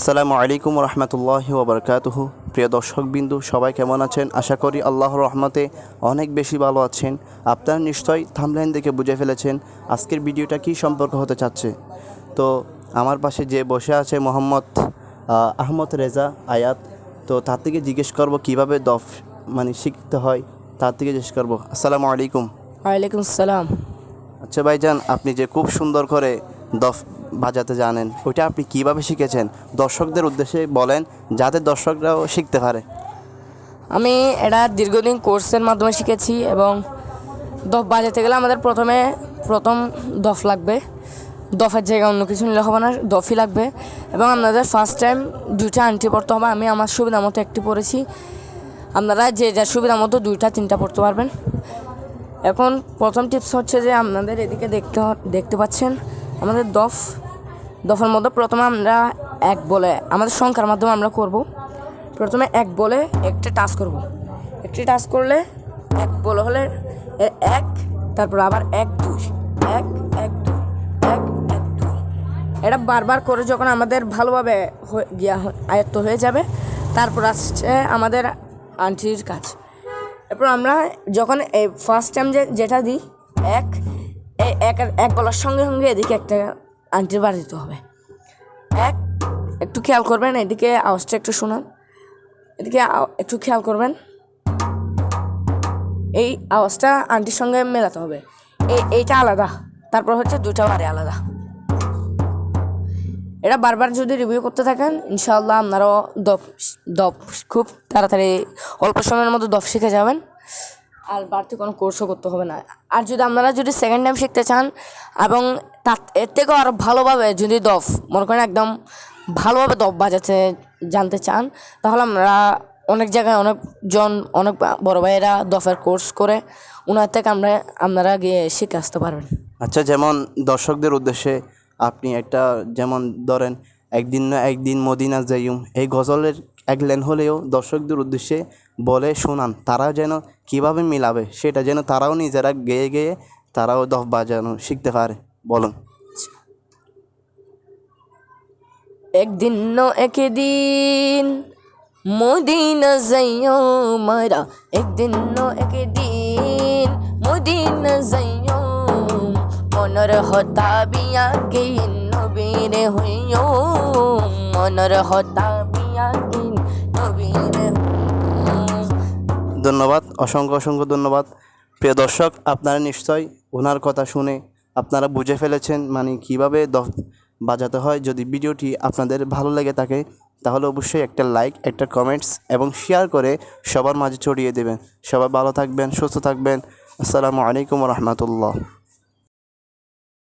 আসসালামু আলাইকুম রহমতুল্লাহ ওবরকাতুহ। প্রিয় দর্শকবিন্দু সবাই কেমন আছেন? আশা করি আল্লাহর রহমতে অনেক বেশি ভালো আছেন। আপনারা নিশ্চয়ই থামলাইন দেখে বুঝে ফেলেছেন আজকের ভিডিওটা কী সম্পর্ক হতে চাচ্ছে। তো আমার পাশে যে বসে আছে মোহাম্মদ আহমদ রেজা আয়াত তো তার থেকে জিজ্ঞেস করব কীভাবে দফ মানে শিখতে হয় তার থেকে জিজ্ঞেস করব। আসসালামু আলাইকুম। ওয়ালাইকুম সালাম আচ্ছা ভাইজান আপনি যে খুব সুন্দর করে দফ বাজাতে জানেন। ওইটা আপনি কীভাবে শিখেছেন? দর্শকদের উদ্দেশ্যে বলেন, যাতে দর্শকরাও শিখতে পারে। আমি এটা দীর্ঘদিন কোর্সের মাধ্যমে শিখেছি এবং দফ বাজাতে গেলে আমাদের প্রথমে প্রথম দফ লাগবে। দফের জায়গায় অন্য কিছু নিলে হবে না, দফই লাগবে। এবং আপনাদের ফার্স্ট টাইম দুইটা আংটি পড়তে হবে। আমি আমার সুবিধা মতো একটি পড়েছি আপনারা যে যার সুবিধা মতো দুইটা, তিনটা পড়তে পারবেন। এখন প্রথম টিপস হচ্ছে যে আপনাদের এদিকে দেখতে দেখতে পাচ্ছেন। আমাদের দফ, দফের মধ্যে প্রথমে আমরা এক বলে, আমাদের সংখ্যার মাধ্যমে আমরা করব। প্রথমে এক বলে একটা টাচ করব। একটি টাচ করলে এক বলে হলে এক, তারপর আবার এক দুই, এক এক দুই, এক এক দুই। এটা বারবার করে যখন আমাদের ভালোভাবে গিয়া আয়ত্ত হয়ে যাবে, তারপর আসছে আমাদের আন্টির কাজ। এরপর আমরা যখন এই ফার্স্ট টাইম যে, যেটা দিই, এক এক এক বলার সঙ্গে সঙ্গে এদিকে একটা আন্টির বার দিতে হবে। এক, একটু খেয়াল করবেন, এদিকে আওয়াজটা একটু শোনান। এদিকে একটু খেয়াল করবেন। এই আওয়াজটা আন্টির সঙ্গে মেলাতে হবে। এই এইটা আলাদা, তারপর হচ্ছে দুটা বারে আলাদা। এটা বারবার যদি রিভিউ করতে থাকেন, ইনশাআল্লাহ আপনারাও দপ দপ খুব তাড়াতাড়ি অল্প সময়ের মধ্যে দপ শিখে যাবেন। আর বাড়তি কোনো কোর্সও করতে হবে না। আর যদি আপনারা যদি সেকেন্ড টাইম শিখতে চান এবং তার এর থেকেও আরও ভালোভাবে যদি দফ, মনে করেন একদম ভালোভাবে দফ বাজাতে, জানতে চান, তাহলে আমরা অনেক জায়গায় অনেকজন অনেক বড় ভাইয়েরা দফের কোর্স করে ওনার থেকে আমরা, আপনারা গিয়ে শিখে আসতে পারবেন। আচ্ছা যেমন দর্শকদের উদ্দেশ্যে আপনি একটা, যেমন ধরেন, একদিন না একদিন মদিনা যাইম এই গজলের এক লাইন হলেও দর্শকদের উদ্দেশ্যে বলে, শোনান, তারা যেন কীভাবে মিলাবে, সেটা যেন তারাও নিজেরা গেয়ে গেয়ে তারাও দফ বাজানো শিখতে পারে। বলুন। একদিন ন একদিন মদিনা যাইও মারা, একদিন ন একদিন মদিনা যাইও। মনর হতা বিয়া কে নবীরে হইও, মনর হতা বিয়া ধন্যবাদ, অসংখ্য অসংখ্য ধন্যবাদ। প্রিয় দর্শক, আপনারা নিশ্চয় ওনার কথা শুনে আপনারা বুঝে ফেলেছেন মানে কীভাবে দফ বাজাতে হয়। যদি ভিডিওটি আপনাদের ভালো লেগে থাকে, তাহলে অবশ্যই একটা লাইক, একটা কমেন্টস এবং শেয়ার করে সবার মাঝে ছড়িয়ে দেবেন। সবাই ভালো থাকবেন, সুস্থ থাকবেন। আসসালামু আলাইকুম রহমতুল্লাহ।